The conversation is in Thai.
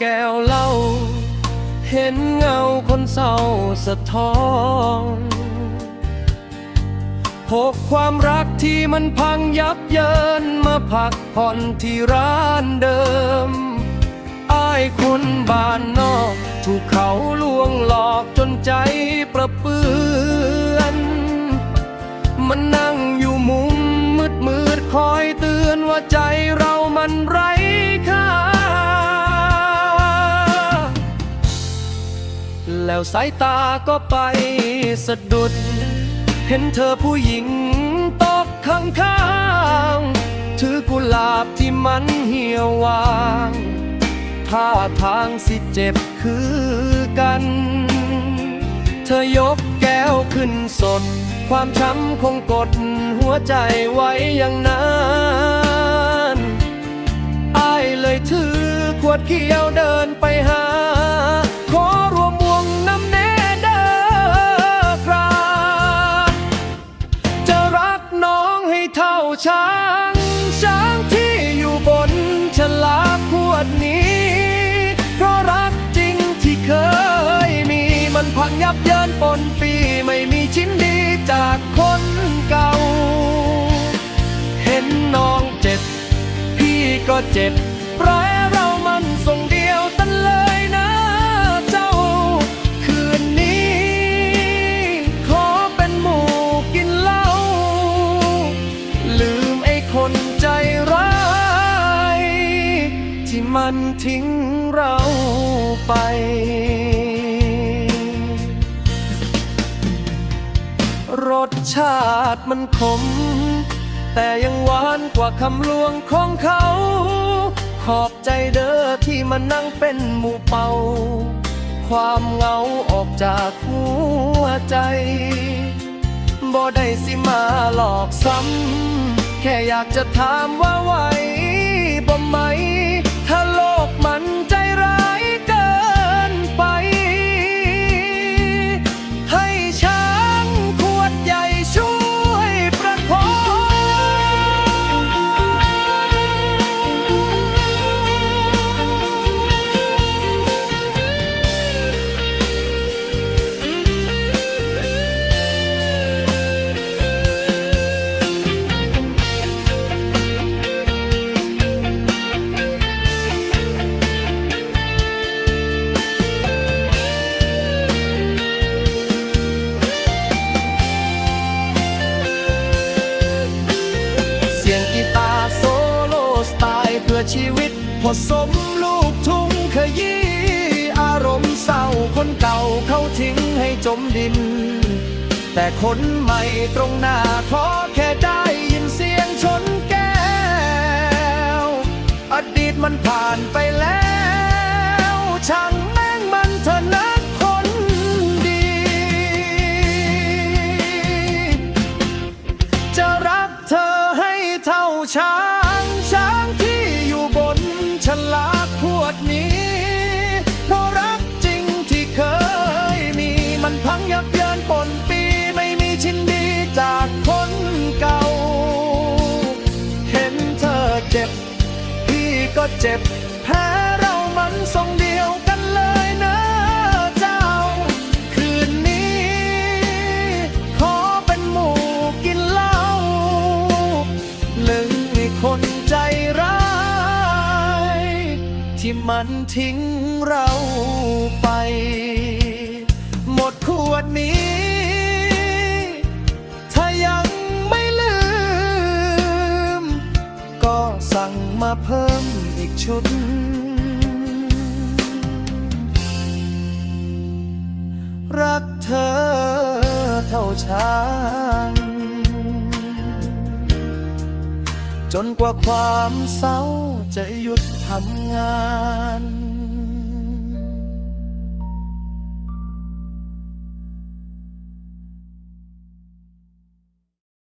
แก้วเหล้าเห็นเงาคนเศร้าสะท้อนพบความรักที่มันพังยับเยินมาพักผ่อนที่ร้านเดิมอายคนบ้านนอก ถูกเขาลวงหลอกจนใจประเปื้อน มันนั่งอยู่มุมมืดมืดคอยเตือนว่าใจเรามันร้ค่ แล้วสายตาก็ไปสะดุด เห็นเธอผู้หญิงตกข้างข้างๆถือกุหลาบที่มันเหี่ยววางท่าทางสิเจ็บคือกัน เธอยกแก้วขึ้นสด ความช้ำคงกดหัวใจไว้อย่างนั้นอายเลยถือขวดเขียวเดินไปหา ช้างช้างที่อยู่บนฉลากขวดนี้ เพราะรักจริงที่เคยมีมันพังยับเยินปนปีไม่มีชิ้นดีจากคนเก่า เห็นน้องเจ็บ พี่ก็เจ็บแร ทิ้งเราไปรสชาติมันขม แต่ยังหวานกว่าคำลวงของเขา ขอบใจเด้อที่มานั่งเป็นหมู่เป่า ความเหงาออกจากหัวใจ บ่ได้สิมาหลอกซ้ำ แค่อยากจะถามว่าไหวบ่ไหม ชีวิต ผสมลูกทุ่งขยี้อารมณ์เศร้าคนเก่าเขาทิ้งให้จมดิน แต่คนใหม่ตรงหน้าขอแค่ได้ยินเสียงชนแก้ว อดีตมันผ่านไปแล้วช่างแม่งมันเถอะนะคนดี จะรักเธอให้เท่าช้า เจ็บ พี่ก็เจ็บ แพ้เรามันทรงเดียวกันเลยนะเจ้า คืนนี้ ขอเป็นหมู่กินเหล้าลืมไอ้คนใจร้าย ที่มันทิ้งเราไป หมดขวดนี้ เพิ่มอีกชุด รักเธอเท่าช้างจนกว่าความเศร้าจะหยุดทำงาน